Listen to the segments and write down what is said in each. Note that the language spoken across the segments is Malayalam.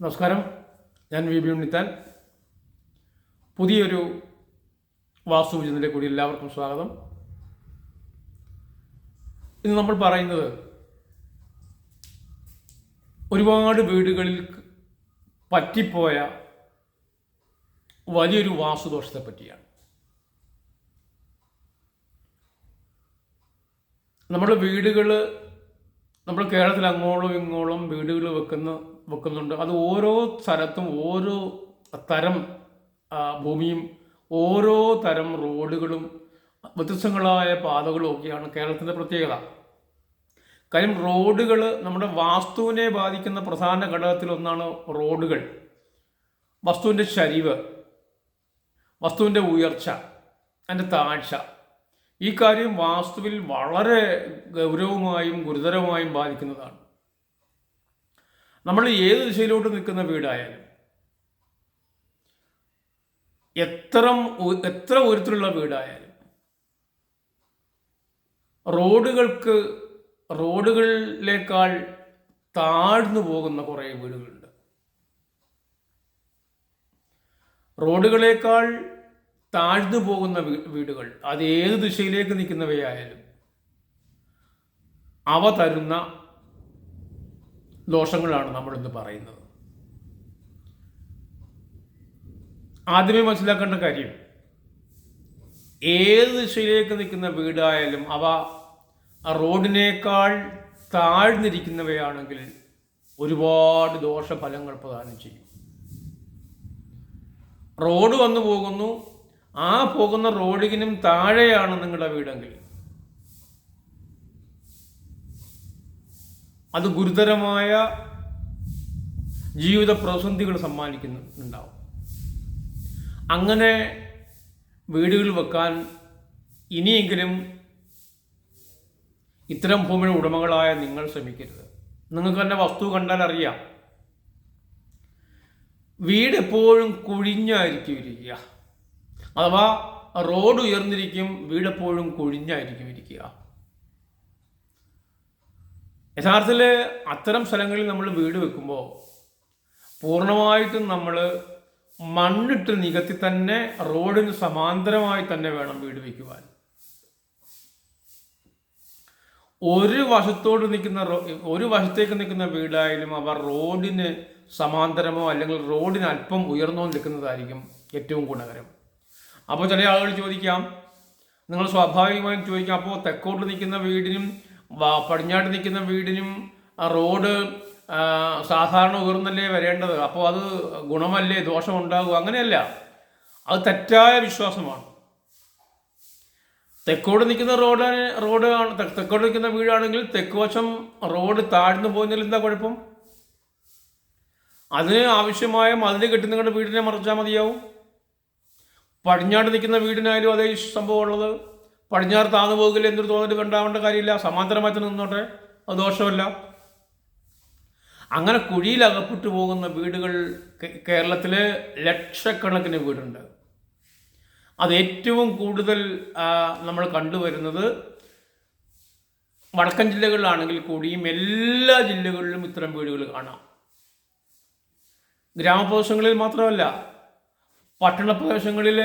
നമസ്കാരം. ഞാൻ വി ബി ഉണ്ണിത്താൻ. പുതിയൊരു വാസ്തുവിജയത്തിന്റെ കൂടി എല്ലാവർക്കും സ്വാഗതം. ഇന്ന് നമ്മൾ പറയുന്നത് ഒരുപാട് വീടുകളിൽ പറ്റിപ്പോയ വലിയൊരു വാസ്തുദോഷത്തെ പറ്റിയാണ്. നമ്മുടെ വീടുകൾ നമ്മൾ കേരളത്തിൽ അങ്ങോളം ഇങ്ങോളം വീടുകൾ വെക്കുന്ന വെക്കുന്നുണ്ട്. അത് ഓരോ സ്ഥലത്തും ഓരോ തരം ഭൂമിയും ഓരോ തരം റോഡുകളും വ്യത്യസ്തങ്ങളായ പാതകളും ഒക്കെയാണ് കേരളത്തിന്റെ പ്രത്യേകത. കാര്യം റോഡുകൾ നമ്മുടെ വാസ്തുവിനെ ബാധിക്കുന്ന പ്രധാന ഘടകത്തിലൊന്നാണ് റോഡുകൾ. വസ്തുവിന്റെ ചരിവ് വസ്തുവിന്റെ ഉയർച്ച അതിന്റെ താഴ്ച. ഈ കാര്യം വാസ്തുവിൽ വളരെ ഗൗരവമായും ഗുരുതരമായും ബാധിക്കുന്നതാണ്. നമ്മൾ ഏത് ദിശയിലോട്ട് നിൽക്കുന്ന വീടായാലും എത്ര എത്ര ഉയരത്തിലുള്ള വീടായാലും റോഡുകൾക്ക് റോഡുകളിലേക്കാൾ താഴ്ന്നു പോകുന്ന കുറേ വീടുകളുണ്ട്. റോഡുകളേക്കാൾ താഴ്ന്നു പോകുന്ന വീടുകൾ അത് ഏത് ദിശയിലേക്ക് നിൽക്കുന്നവയായാലും അവ തരുന്ന ദോഷങ്ങളാണ് നമ്മളിന്ന് പറയുന്നത്. ആദ്യമേ മനസ്സിലാക്കേണ്ട കാര്യം ഏത് ദിശയിലേക്ക് നിൽക്കുന്ന വീടായാലും അവ റോഡിനേക്കാൾ താഴ്ന്നിരിക്കുന്നവയാണെങ്കിൽ ഒരുപാട് ദോഷഫലങ്ങൾ പ്രദാനം ചെയ്യും. റോഡ് വന്നു പോകുന്നു ആ പോകുന്ന റോഡിനും താഴെയാണ് നിങ്ങളുടെ വീടെങ്കിൽ. അത് ഗുരുതരമായ ജീവിത പ്രതിസന്ധികൾ സമ്മാനിക്കുന്നുണ്ടാവും. അങ്ങനെ വീടുകൾ വെക്കാൻ ഇനിയെങ്കിലും ഇത്തരം ഭൂമിയുടെ ഉടമകളായ നിങ്ങൾ ശ്രമിക്കരുത്. നിങ്ങൾക്ക് തന്നെ വസ്തു കണ്ടാൽ അറിയാം. വീടെപ്പോഴും കുഴിഞ്ഞായിരിക്കും ഇരിക്കുക. അഥവാ റോഡ് ഉയർന്നിരിക്കും വീടെപ്പോഴും കൊഴിഞ്ഞായിരിക്കും ഇരിക്കുക. യഥാർത്ഥത്തിൽ അത്തരം സ്ഥലങ്ങളിൽ നമ്മൾ വീട് വെക്കുമ്പോൾ പൂർണമായിട്ടും നമ്മൾ മണ്ണിട്ട് നികത്തി തന്നെ റോഡിന് സമാന്തരമായി തന്നെ വേണം വീട് വയ്ക്കുവാൻ ഒരു വശത്തോട് നിൽക്കുന്ന ഒരു വശത്തേക്ക് നിൽക്കുന്ന വീടായാലും അവർ റോഡിന് സമാന്തരമോ അല്ലെങ്കിൽ റോഡിന് അല്പം ഉയർന്നോ നിൽക്കുന്നതായിരിക്കും ഏറ്റവും ഗുണകരം. അപ്പോൾ ചില ആളുകൾ ചോദിക്കാം നിങ്ങൾ സ്വാഭാവികമായും ചോദിക്കാം അപ്പോൾ തെക്കോട്ട് നിൽക്കുന്ന വീടിനും പടിഞ്ഞാട്ട് നിൽക്കുന്ന വീടിനും റോഡ് സാധാരണ ഉയർന്നല്ലേ വരേണ്ടത്? അപ്പോൾ അത് ഗുണമല്ലേ ദോഷമുണ്ടാകും അങ്ങനെയല്ല. അത് തെറ്റായ വിശ്വാസമാണ്. തെക്കോട്ട് നിൽക്കുന്ന റോഡ് റോഡ് തെക്കോട്ട് നിൽക്കുന്ന വീടാണെങ്കിൽ തെക്കുവശം റോഡ് താഴ്ന്നു പോകുന്നതിൽ എന്താ കുഴപ്പം? അതിന് ആവശ്യമായ മതിൽ കെട്ടി നിങ്ങളുടെ വീടിനെ മറച്ചാൽ മതിയാവും. പടിഞ്ഞാട്ട് നിൽക്കുന്ന വീടിനായാലും അതേ സംഭവം ഉള്ളത് പടിഞ്ഞാറ് താന്നു പോകില്ല എന്നൊരു തോന്നൽ കണ്ടാവേണ്ട കാര്യമില്ല. സമാന്തരമായി തന്നെ നിന്നോട്ടെ. അത് ദോഷമല്ല. അങ്ങനെ കുഴിയിൽ അകപ്പെട്ടു പോകുന്ന വീടുകൾ കേരളത്തിൽ ലക്ഷക്കണക്കിന് വീടുണ്ട്. അത് ഏറ്റവും കൂടുതൽ നമ്മൾ കണ്ടുവരുന്നത് വടക്കൻ ജില്ലകളിലാണെങ്കിൽ കൂടിയും എല്ലാ ജില്ലകളിലും ഇത്തരം വീടുകൾ കാണാം. ഗ്രാമപ്രദേശങ്ങളിൽ മാത്രമല്ല പട്ടണ പ്രദേശങ്ങളിൽ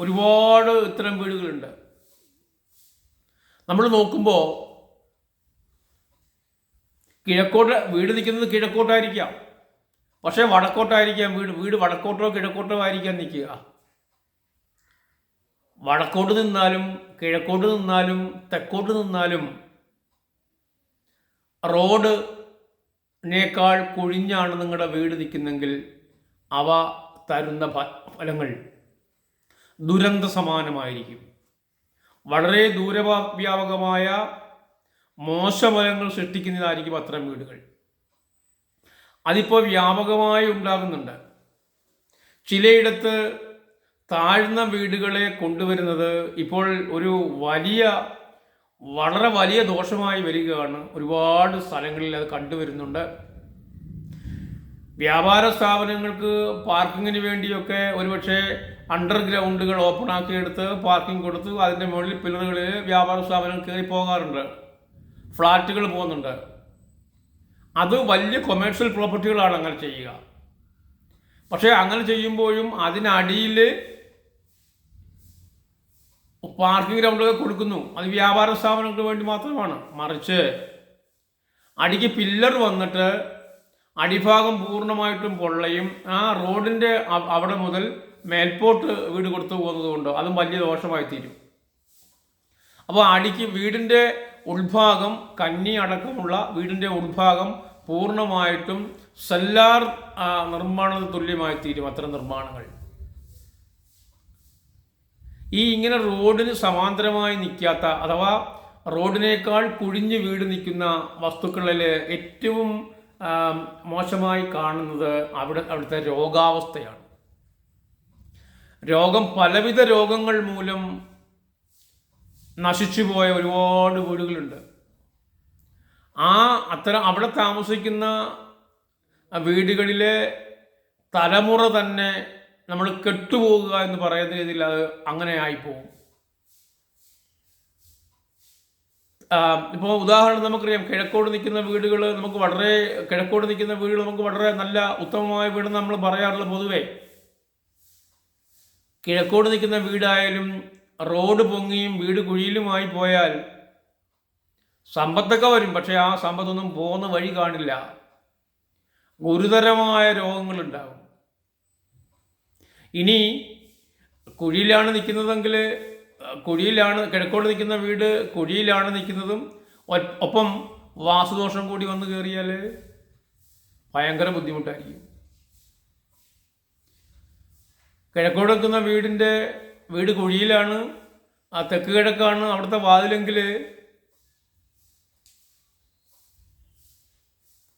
ഒരുപാട് ഇത്തരം വീടുകളുണ്ട്. നമ്മൾ നോക്കുമ്പോൾ കിഴക്കോട്ട് വീട് നിൽക്കുന്നത് കിഴക്കോട്ടായിരിക്കാം. പക്ഷേ വടക്കോട്ടായിരിക്കാം വീട്. വീട് വടക്കോട്ടോ കിഴക്കോട്ടോ ആയിരിക്കാം നിൽക്കുക. വടക്കോട്ട് നിന്നാലും കിഴക്കോട്ട് നിന്നാലും തെക്കോട്ട് നിന്നാലും റോഡ് നേക്കാൾ കുഴിഞ്ഞാണ് നിങ്ങളുടെ വീട് നിൽക്കുന്നെങ്കിൽ അവ തരുന്ന ഫലങ്ങൾ ദുരന്ത സമാനമായിരിക്കും വളരെ ദൂരവ്യാപകമായ മോശഫലങ്ങൾ സൃഷ്ടിക്കുന്നതായിരിക്കും അത്തരം വീടുകൾ. അതിപ്പോൾ വ്യാപകമായി ഉണ്ടാകുന്നുണ്ട്. ചിലയിടത്ത് താഴ്ന്ന വീടുകളെ കൊണ്ടുവരുന്നത് ഇപ്പോൾ ഒരു വലിയ വളരെ വലിയ ദോഷമായി വരികയാണ്. ഒരുപാട് സ്ഥലങ്ങളിൽ അത് കണ്ടുവരുന്നുണ്ട്. വ്യാപാര സ്ഥാപനങ്ങൾക്ക് പാർക്കിങ്ങിന് വേണ്ടിയൊക്കെ ഒരുപക്ഷെ അണ്ടർഗ്രൗണ്ടുകൾ ഓപ്പൺ ആക്കിയെടുത്ത് പാർക്കിംഗ് കൊടുത്ത്. അതിന്റെ മുകളിൽ പില്ലറുകളിൽ വ്യാപാര സ്ഥാപനം കയറി പോകാറുണ്ട്. ഫ്ലാറ്റുകൾ പോകുന്നുണ്ട്. അത് വലിയ കൊമേഴ്ഷ്യൽ പ്രോപ്പർട്ടികളാണ് അങ്ങനെ ചെയ്യുക. പക്ഷേ അങ്ങനെ ചെയ്യുമ്പോഴും അതിനടിയിൽ പാർക്കിംഗ് ഗ്രൗണ്ടൊക്കെ കൊടുക്കുന്നു. അത് വ്യാപാര സ്ഥാപനങ്ങൾക്ക് വേണ്ടി മാത്രമാണ്. മറിച്ച് അടിക്ക് പില്ലർ വന്നിട്ട് അടിഭാഗം പൂർണമായിട്ടും പൊള്ളയും ആ റോഡിന്റെ അവിടെ മുതൽ മേൽപോട്ട് വീട് കൊടുത്തു പോകുന്നത് കൊണ്ട് അതും വലിയ ദോഷമായി തീരും അപ്പോൾ അടിക്ക് വീടിന്റെ ഉൾഭാഗം കന്നി അടക്കമുള്ള വീടിന്റെ ഉൾഭാഗം പൂർണമായിട്ടും സെല്ലാർ നിർമ്മാണത്തിന് തുല്യമായി തീരും അത്തരം നിർമ്മാണങ്ങൾ. ഈ ഇങ്ങനെ റോഡിന് സമാന്തരമായി നിൽക്കാത്ത അഥവാ റോഡിനേക്കാൾ കുഴിഞ്ഞ് വീട് നിൽക്കുന്ന വസ്തുക്കളിൽ ഏറ്റവും മോശമായി കാണുന്നത് അവിടെ അവിടുത്തെ രോഗാവസ്ഥയാണ്. രോഗം പലവിധ രോഗങ്ങൾ മൂലം നശിച്ചുപോയ ഒരുപാട് വീടുകളുണ്ട്. ആ അത്ര അവിടെ താമസിക്കുന്ന വീടുകളിലെ തലമുറ തന്നെ നമ്മൾ കെട്ടുപോകുക എന്ന് പറയുന്ന രീതിയിൽ അത് അങ്ങനെ ആയിപ്പോവും. ഇപ്പോൾ ഉദാഹരണം നമുക്കറിയാം. കിഴക്കോട് നിൽക്കുന്ന വീടുകൾ നമുക്ക് വളരെ കിഴക്കോട് നിൽക്കുന്ന വീടുകൾ നമുക്ക് വളരെ നല്ല ഉത്തമമായ വീട് നമ്മൾ പറയാറുള്ള പൊതുവേ. കിഴക്കോട് നിൽക്കുന്ന വീടായാലും റോഡ് പൊങ്ങിയും വീട് കുഴിയിലുമായി പോയാൽ സമ്പത്തൊക്കെ വരും. പക്ഷേ ആ സമ്പത്തൊന്നും പോകുന്ന വഴി കാണില്ല. ഗുരുതരമായ രോഗങ്ങളുണ്ടാകും. ഇനി കുഴിയിലാണ് നിൽക്കുന്നതെങ്കിൽ കുഴിയിലാണ് കിഴക്കോട് നിൽക്കുന്ന വീട് കുഴിയിലാണ് നിൽക്കുന്നതും ഒപ്പം വാസുദോഷം കൂടി വന്നു കയറിയാൽ ഭയങ്കര ബുദ്ധിമുട്ടായിരിക്കും. കിഴക്കോട് നിൽക്കുന്ന വീടിന്റെ വീട് കുഴിയിലാണ് ആ തെക്ക് കിഴക്കാണ് അവിടുത്തെ വാതിലെങ്കിൽ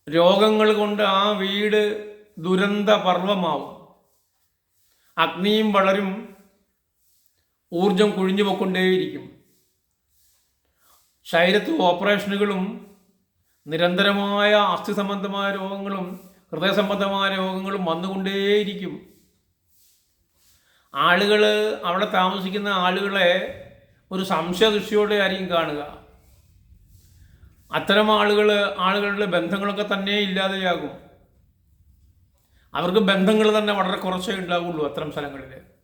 രോഗങ്ങൾ കൊണ്ട് ആ വീട് ദുരന്ത പർവമാവും അഗ്നിയും വളരും. ഊർജം കുഴിഞ്ഞു പോയിക്കൊണ്ടേയിരിക്കും ശരീരത്ത് ഓപ്പറേഷനുകളും നിരന്തരമായ അസ്ഥി സംബന്ധമായ രോഗങ്ങളും ഹൃദയ സംബന്ധമായ രോഗങ്ങളും വന്നുകൊണ്ടേയിരിക്കും. ആളുകൾ അവിടെ താമസിക്കുന്ന ആളുകളെ ഒരു സംശയദൃഷ്ടിയോടെ ആയിരിക്കും കാണുക. അത്തരം ആളുകൾ ആളുകളുടെ ബന്ധങ്ങളൊക്കെ തന്നെ ഇല്ലാതെയാകും. അവർക്ക് ബന്ധങ്ങൾ തന്നെ വളരെ കുറച്ചേ ഉണ്ടാവുള്ളൂ അത്തരം സ്ഥലങ്ങളിൽ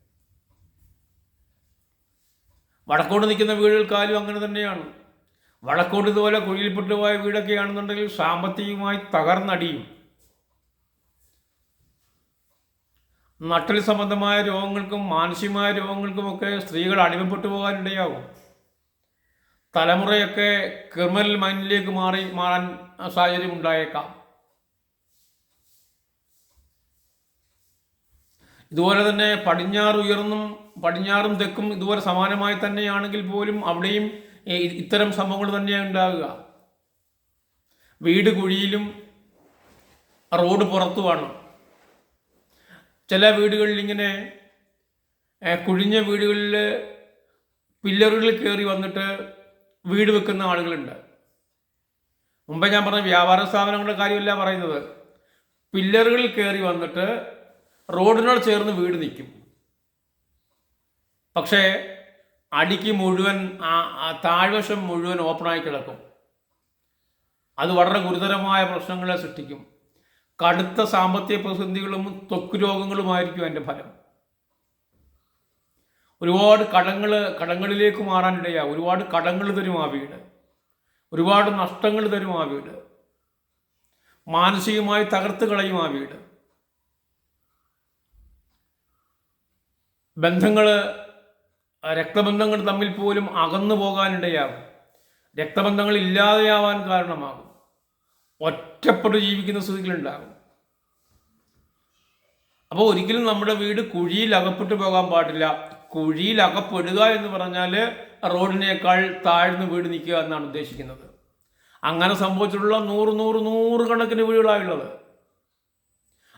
വടക്കോട്ട് നിൽക്കുന്ന വീടുകൾ വീടുകൾക്കാലും അങ്ങനെ തന്നെയാണ്. വടക്കോട്ട് ഇതുപോലെ കുഴിയിൽപ്പെട്ടു പോയ വീടൊക്കെയാണെന്നുണ്ടെങ്കിൽ സാമ്പത്തികമായി തകർന്നടിയും. നട്ടൽ സംബന്ധമായ രോഗങ്ങൾക്കും മാനസികമായ രോഗങ്ങൾക്കുമൊക്കെ സ്ത്രീകൾ അടിമപ്പെട്ടു പോകാനിടയാകും. തലമുറയൊക്കെ ക്രിമിനൽ മൈൻഡിലേക്ക് മാറി മാറാൻ സാഹചര്യം ഉണ്ടായേക്കാം ഇതുപോലെ തന്നെ പടിഞ്ഞാറ് ഉയർന്നും പടിഞ്ഞാറും തെക്കും ഇതുപോലെ സമാനമായി തന്നെയാണെങ്കിൽ പോലും അവിടെയും ഇത്തരം സംഭവങ്ങൾ തന്നെയാണ് ഉണ്ടാകുക വീട് കുഴിയിലും റോഡ് പുറത്തുമാണ് ചില വീടുകളിൽ ഇങ്ങനെ കുഴിഞ്ഞ വീടുകളിൽ പില്ലറുകളിൽ കയറി വന്നിട്ട് വീട് വെക്കുന്ന ആളുകളുണ്ട്. മുമ്പേ ഞാൻ പറഞ്ഞ വ്യാപാര സ്ഥാപനങ്ങളുടെ കാര്യമല്ല പറയുന്നത്. പില്ലറുകളിൽ കയറി വന്നിട്ട് റോഡിനോട് ചേർന്ന് വീട് നിൽക്കും. പക്ഷേ അടിക്ക് മുഴുവൻ ആ താഴ്വശം മുഴുവൻ ഓപ്പണായി കിടക്കും. അത് വളരെ ഗുരുതരമായ പ്രശ്നങ്ങളെ സൃഷ്ടിക്കും. കടുത്ത സാമ്പത്തിക പ്രതിസന്ധികളും ത്വക്ക് രോഗങ്ങളുമായിരിക്കും അതിന്റെ ഫലം. ഒരുപാട് കടങ്ങൾ കടങ്ങളിലേക്ക് മാറാനിടയാ ഒരുപാട് കടങ്ങൾ തരും ആ വീട്. ഒരുപാട് നഷ്ടങ്ങൾ തരും ആ വീട്. മാനസികമായി തകർത്ത് കളയും ആ വീട്. ബന്ധങ്ങൾ രക്തബന്ധങ്ങൾ തമ്മിൽ പോലും അകന്നു പോകാനിടയാകും. രക്തബന്ധങ്ങൾ ഇല്ലാതെയാവാൻ കാരണമാകും. ഒറ്റപ്പെട്ട് ജീവിക്കുന്ന സ്ഥിതികളുണ്ടാകും അപ്പോൾ ഒരിക്കലും നമ്മുടെ വീട് കുഴിയിൽ അകപ്പെട്ടു പോകാൻ പാടില്ല. കുഴിയിൽ അകപ്പെടുക എന്ന് പറഞ്ഞാൽ റോഡിനേക്കാൾ താഴ്ന്ന് വീട് നിൽക്കുക എന്നാണ് ഉദ്ദേശിക്കുന്നത്. അങ്ങനെ സംഭവിച്ചിട്ടുള്ള നൂറ് നൂറ് നൂറ് കണക്കിന് വീടുകളായുള്ളത്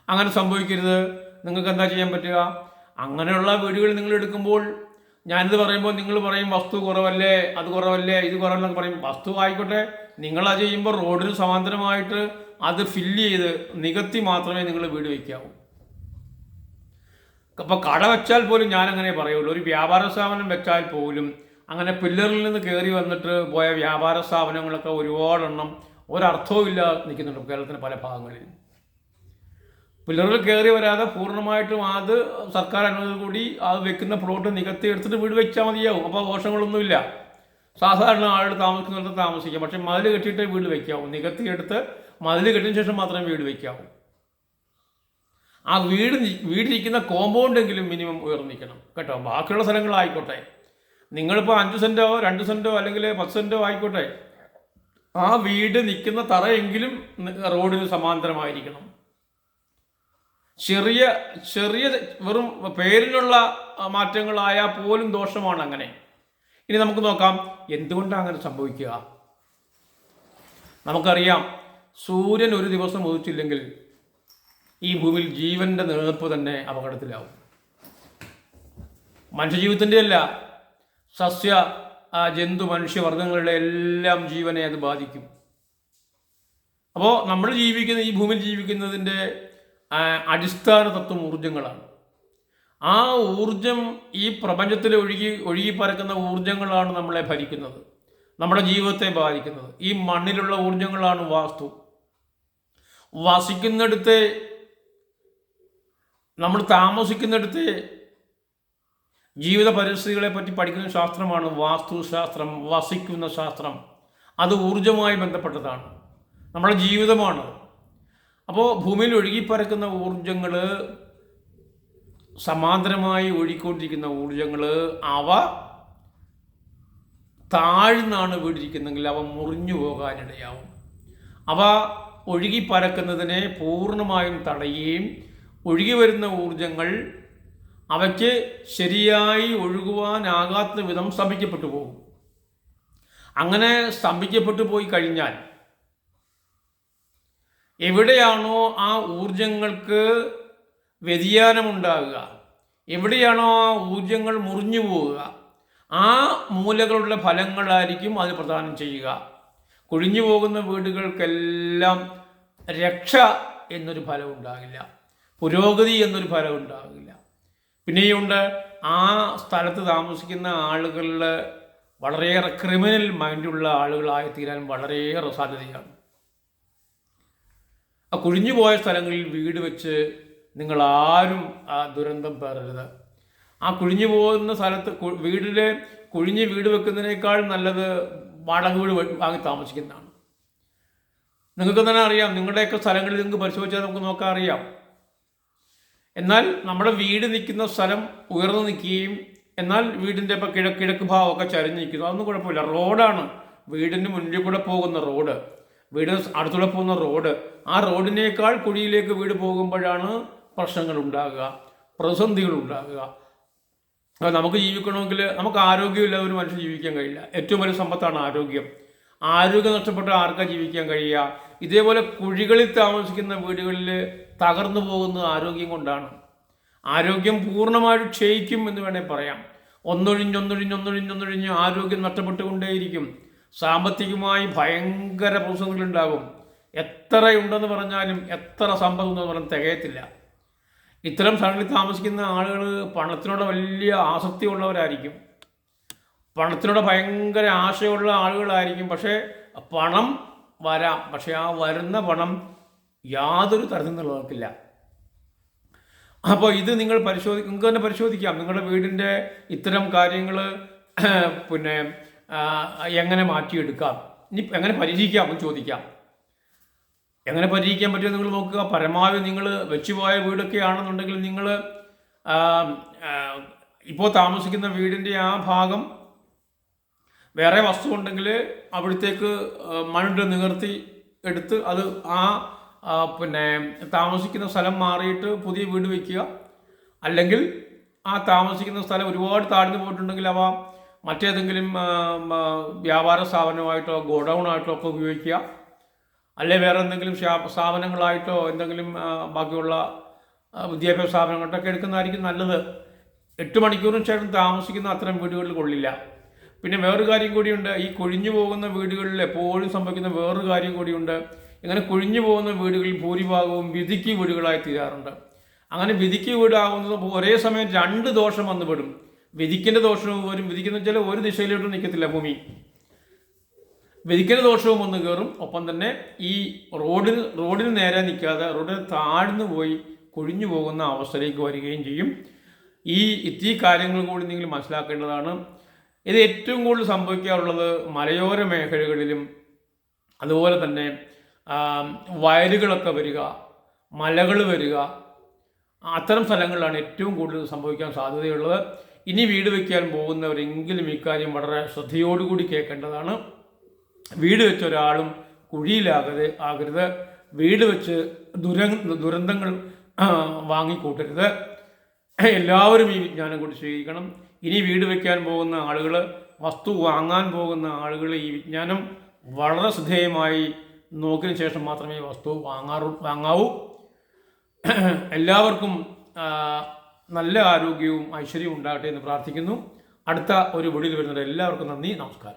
അങ്ങനെ സംഭവിക്കരുത്. നിങ്ങൾക്ക് എന്താ ചെയ്യാൻ പറ്റുക? അങ്ങനെയുള്ള വീടുകൾ നിങ്ങൾ എടുക്കുമ്പോൾ ഞാനിത് പറയുമ്പോൾ നിങ്ങൾ പറയും വസ്തു കുറവല്ലേ അത് കുറവല്ലേ ഇത് കുറവല്ലെന്നൊക്കെ പറയും. വസ്തു ആയിക്കോട്ടെ നിങ്ങളത് ചെയ്യുമ്പോൾ റോഡിന് സമാന്തരമായിട്ട് അത് ഫില്ല് ചെയ്ത് നികത്തി മാത്രമേ നിങ്ങൾ വീട് വയ്ക്കാവൂ. അപ്പോൾ കട വെച്ചാൽ പോലും ഞാൻ അങ്ങനെ പറയുള്ളൂ. ഒരു വ്യാപാര സ്ഥാപനം വെച്ചാൽ പോലും അങ്ങനെ പില്ലറിൽ നിന്ന് കയറി വന്നിട്ട് പോയ വ്യാപാര സ്ഥാപനങ്ങളൊക്കെ ഒരുപാടെണ്ണം ഒരർത്ഥവും ഇല്ലാതെ നിൽക്കുന്നുണ്ട് കേരളത്തിന്റെ പല ഭാഗങ്ങളിൽ. പില്ലറുകൾ കയറി വരാതെ പൂർണമായിട്ടും അത് സർക്കാർ അനുമതി കൂടി അത് വെക്കുന്ന പ്ലോട്ട് നികത്തി എടുത്തിട്ട് വീട് വെച്ചാൽ മതിയാവും. അപ്പോൾ ദോഷങ്ങളൊന്നുമില്ല. സാധാരണ ആളുകൾ താമസിക്കുന്നിടത്ത് താമസിക്കാം. പക്ഷെ മതിൽ കെട്ടിയിട്ട് വീട് വയ്ക്കാവും നികത്തി എടുത്ത് മതിൽ കെട്ടിയ ശേഷം മാത്രമേ വീട് വെക്കാവൂ. ആ വീട് വീടിരിക്കുന്ന കോമ്പൗണ്ടെങ്കിലും മിനിമം ഉയർന്നിരിക്കണം കേട്ടോ? ബാക്കിയുള്ള സ്ഥലങ്ങളായിക്കോട്ടെ നിങ്ങളിപ്പോൾ അഞ്ച് സെന്റോ രണ്ട് സെന്റോ അല്ലെങ്കിൽ പത്ത് സെന്റോ ആയിക്കോട്ടെ. ആ വീട് നിൽക്കുന്ന തറയെങ്കിലും റോഡിന് സമാന്തരമായിരിക്കണം. ചെറിയ ചെറിയ വെറും പേരിലുള്ള മാറ്റങ്ങളായാൽ പോലും ദോഷമാണ് അങ്ങനെ. ഇനി നമുക്ക് നോക്കാം എന്തുകൊണ്ടാണ് അങ്ങനെ സംഭവിക്കുക? നമുക്കറിയാം സൂര്യൻ ഒരു ദിവസം ഉദിച്ചില്ലെങ്കിൽ ഈ ഭൂമിയിൽ ജീവന്റെ നിലനിൽപ്പ് തന്നെ അപകടത്തിലാവും. മനുഷ്യജീവിതത്തിന്റെ അല്ല സസ്യ ജന്തു മനുഷ്യവർഗങ്ങളുടെ എല്ലാം ജീവനെ അത് ബാധിക്കും. അപ്പോൾ നമ്മൾ ജീവിക്കുന്ന ഈ ഭൂമിയിൽ ജീവിക്കുന്നതിന്റെ അടിസ്ഥാന തത്വം ഊർജങ്ങളാണ് ആ ഊർജം ഈ പ്രപഞ്ചത്തിൽ ഒഴുകി ഒഴുകി പരക്കുന്ന ഊർജങ്ങളാണ് നമ്മളെ ഭരിക്കുന്നത്. നമ്മുടെ ജീവിതത്തെ ബാധിക്കുന്നത്. ഈ മണ്ണിലുള്ള ഊർജങ്ങളാണ് വാസ്തു. വസിക്കുന്നിടത്തെ നമ്മൾ താമസിക്കുന്നിടത്തെ ജീവിത പരിസ്ഥിതികളെ പറ്റി പഠിക്കുന്ന ശാസ്ത്രമാണ് വാസ്തുശാസ്ത്രം വസിക്കുന്ന ശാസ്ത്രം. അത് ഊർജവുമായി ബന്ധപ്പെട്ടതാണ്. നമ്മുടെ ജീവിതമാണ്. അപ്പോൾ ഭൂമിയിൽ ഒഴുകിപ്പരക്കുന്ന ഊർജങ്ങൾ സമാന്തരമായി ഒഴുകിക്കൊണ്ടിരിക്കുന്ന ഊർജങ്ങൾ അവ താഴ്ന്നാണ് വീടിരിക്കുന്നെങ്കിൽ അവ മുറിഞ്ഞു പോകാനിടയാവും. അവ ഒഴുകി പരക്കുന്നതിനെ പൂർണമായും തടയുകയും ഒഴുകി വരുന്ന ഊർജങ്ങൾ അവയ്ക്ക് ശരിയായി ഒഴുകുവാനാകാത്ത വിധം സ്തംഭിക്കപ്പെട്ടു പോകും. അങ്ങനെ സ്തംഭിക്കപ്പെട്ടു പോയി കഴിഞ്ഞാൽ എവിടെയാണോ ആ ഊർജങ്ങൾക്ക് വ്യതിയാനമുണ്ടാകുക എവിടെയാണോ ആ ഊർജങ്ങൾ മുറിഞ്ഞു പോവുക ആ മൂലകളുടെ ഫലങ്ങളായിരിക്കും അത് പ്രദാനം ചെയ്യുക. കൊഴിഞ്ഞു പോകുന്ന വീടുകൾക്കെല്ലാം രക്ഷ എന്നൊരു ഫലം ഉണ്ടാകില്ല പുരോഗതി എന്നൊരു ഫലം ഉണ്ടാകില്ല. പിന്നെയുണ്ട് ആ സ്ഥലത്ത് താമസിക്കുന്ന ആളുകളിൽ വളരെയേറെ ക്രിമിനൽ മൈൻഡുള്ള ആളുകളായി തീരാൻ വളരെയേറെ സാധ്യതയാണ്. ആ കുഴിഞ്ഞു പോയ സ്ഥലങ്ങളിൽ വീട് വെച്ച് നിങ്ങൾ ആരും ആ ദുരന്തം പേറരുത്. ആ കുഴിഞ്ഞു പോകുന്ന സ്ഥലത്ത് വീടിലെ കുഴിഞ്ഞ് വീട് വെക്കുന്നതിനേക്കാൾ നല്ലത് വാടക വീട് വാങ്ങി താമസിക്കുന്നതാണ്. നിങ്ങൾക്ക് തന്നെ അറിയാം നിങ്ങളുടെയൊക്കെ സ്ഥലങ്ങളിൽ നിങ്ങൾക്ക് പരിശോധിച്ചാൽ നമുക്ക് നോക്കാൻ അറിയാം. എന്നാൽ നമ്മുടെ വീട് നിൽക്കുന്ന സ്ഥലം ഉയർന്നു നിൽക്കുകയും എന്നാൽ വീടിന്റെ ഇപ്പോൾ കിഴക്ക് കിഴക്ക് ഭാഗമൊക്കെ ചരിഞ്ഞ് നിൽക്കുന്നു. അതൊന്നും കുഴപ്പമില്ല. റോഡാണ്. വീടിന് മുന്നിൽ കൂടെ പോകുന്ന റോഡ്. വീട് അടുത്തുള്ള പോകുന്ന റോഡ്. ആ റോഡിനേക്കാൾ കുഴിയിലേക്ക് വീട് പോകുമ്പോഴാണ് പ്രശ്നങ്ങൾ ഉണ്ടാകുക പ്രതിസന്ധികൾ ഉണ്ടാകുക നമുക്ക് ജീവിക്കണമെങ്കിൽ നമുക്ക് ആരോഗ്യമില്ല ഒരു മനുഷ്യൻ ജീവിക്കാൻ കഴിയില്ല. ഏറ്റവും വലിയ സമ്പത്താണ് ആരോഗ്യം. ആരോഗ്യം നഷ്ടപ്പെട്ട ആർക്കാ ജീവിക്കാൻ കഴിയുക? ഇതേപോലെ കുഴികളിൽ താമസിക്കുന്ന വീടുകളിൽ തകർന്നു പോകുന്ന ആരോഗ്യം കൊണ്ടാണ്. ആരോഗ്യം പൂർണമായിട്ട് ക്ഷയിക്കും എന്ന് വേണേൽ പറയാം. ഒന്നൊഴിഞ്ഞ് ഒന്നൊഴിഞ്ഞ് ഒന്നൊഴിഞ്ഞ് ഒന്നൊഴിഞ്ഞ് ആരോഗ്യം നഷ്ടപ്പെട്ടുകൊണ്ടേയിരിക്കും. സാമ്പത്തികമായി ഭയങ്കര പ്രതിസന്ധികളുണ്ടാകും. എത്രയുണ്ടെന്ന് പറഞ്ഞാലും എത്ര സമ്പത്ത് ഉണ്ടെന്ന് പറഞ്ഞാൽ തികയത്തില്ല. ഇത്തരം സ്ഥലങ്ങളിൽ താമസിക്കുന്ന ആളുകൾ പണത്തിനോട് വലിയ ആസക്തി ഉള്ളവരായിരിക്കും. പണത്തിനോട് ഭയങ്കര ആശയമുള്ള ആളുകളായിരിക്കും. പക്ഷേ പണം വരാം. പക്ഷേ ആ വരുന്ന പണം യാതൊരു തരത്തിൽ നിലനിൽക്കില്ല. അപ്പോൾ ഇത് നിങ്ങൾ പരിശോധി നിങ്ങൾക്ക് തന്നെ പരിശോധിക്കാം. നിങ്ങളുടെ വീടിന്റെ ഇത്തരം കാര്യങ്ങൾ പിന്നെ എങ്ങനെ മാറ്റിയെടുക്കാം? ഇനി എങ്ങനെ പരിഹരിക്കാം എന്ന് ചോദിക്കാം. എങ്ങനെ പരിഹരിക്കാൻ പറ്റുമോ നിങ്ങൾ നോക്കുക. പരമാവധി നിങ്ങൾ വെച്ചുപോയ വീടൊക്കെ ആണെന്നുണ്ടെങ്കിൽ നിങ്ങൾ ഇപ്പോൾ താമസിക്കുന്ന വീടിന്റെ ആ ഭാഗം വേറെ വസ്തു ഉണ്ടെങ്കിൽ അവിടത്തേക്ക് മണ്ണിട്ട് നികർത്തി എടുത്ത് അത് ആ, പിന്നെ താമസിക്കുന്ന സ്ഥലം മാറിയിട്ട് പുതിയ വീട് വയ്ക്കുക. അല്ലെങ്കിൽ ആ താമസിക്കുന്ന സ്ഥലം ഒരുപാട് താഴ്ന്നു പോയിട്ടുണ്ടെങ്കിൽ അവ മറ്റേതെങ്കിലും വ്യാപാര സ്ഥാപനമായിട്ടോ ഗോഡൗൺ ആയിട്ടോ ഒക്കെ ഉപയോഗിക്കുക. അല്ലെ വേറെ എന്തെങ്കിലും സ്ഥാപനങ്ങളായിട്ടോ എന്തെങ്കിലും ബാക്കിയുള്ള വിദ്യാഭ്യാസ സ്ഥാപനങ്ങളൊക്കെ എടുക്കുന്നതായിരിക്കും നല്ലത്. എട്ട് മണിക്കൂറിന് ശേഷം താമസിക്കുന്ന അത്തരം വീടുകളിൽ കൊള്ളില്ല. പിന്നെ വേറൊരു കാര്യം കൂടിയുണ്ട്. ഈ കൊഴിഞ്ഞു പോകുന്ന വീടുകളിൽ എപ്പോഴും സംഭവിക്കുന്ന വേറൊരു കാര്യം കൂടിയുണ്ട്. ഇങ്ങനെ കൊഴിഞ്ഞു പോകുന്ന വീടുകളിൽ ഭൂരിഭാഗവും വിധിക്ക് വീടുകളായി തീരാറുണ്ട്. അങ്ങനെ വിധിക്ക് വീടാകുന്നത് ഒരേ സമയം രണ്ട് ദോഷം വന്നുപെടും. വിധിക്കിന്റെ ദോഷവും വരും വിധിക്കുന്ന വെച്ചാൽ ഒരു ദിശയിലോട്ടും നിൽക്കത്തില്ല ഭൂമി. വിധിക്കുന്ന ദോഷവും ഒന്ന് കയറും. ഒപ്പം തന്നെ ഈ റോഡിന് റോഡിന് നേരെ നിൽക്കാതെ റോഡിന് താഴ്ന്നു പോയി കൊഴിഞ്ഞു പോകുന്ന അവസ്ഥയിലേക്ക് വരികയും ചെയ്യും. ഈ ഇത്തി കാര്യങ്ങൾ കൂടി നിങ്ങൾ മനസ്സിലാക്കേണ്ടതാണ്. ഇത് ഏറ്റവും കൂടുതൽ സംഭവിക്കാറുള്ളത് മലയോര മേഖലകളിലും അതുപോലെ തന്നെ വയലുകളൊക്കെ വരിക മലകൾ വരിക അത്തരം സ്ഥലങ്ങളിലാണ് ഏറ്റവും കൂടുതൽ സംഭവിക്കാൻ സാധ്യതയുള്ളത്. ഇനി വീട് വയ്ക്കാൻ പോകുന്നവരെങ്കിലും ഇക്കാര്യം വളരെ ശ്രദ്ധയോടുകൂടി കേൾക്കേണ്ടതാണ്. വീട് വെച്ച ഒരാളും കുഴിയിലാകരുത് ആകരുത്. വീട് വെച്ച് ദുര ദുരന്തങ്ങൾ വാങ്ങിക്കൂട്ടരുത്. എല്ലാവരും ഈ വിജ്ഞാനം കൂടി സ്വീകരിക്കണം ഇനി വീട് വയ്ക്കാൻ പോകുന്ന ആളുകൾ വസ്തു വാങ്ങാൻ പോകുന്ന ആളുകൾ ഈ വിജ്ഞാനം വളരെ ശ്രദ്ധേയമായി നോക്കിയതിന് ശേഷം മാത്രമേ വസ്തു വാങ്ങാറു വാങ്ങാവൂ. എല്ലാവർക്കും നല്ല ആരോഗ്യവും ഐശ്വര്യവും ഉണ്ടാകട്ടെ എന്ന് പ്രാർത്ഥിക്കുന്നു. അടുത്ത ഒരു വെളിയിൽ വരുന്നത് എല്ലാവർക്കും നന്ദി. നമസ്കാരം.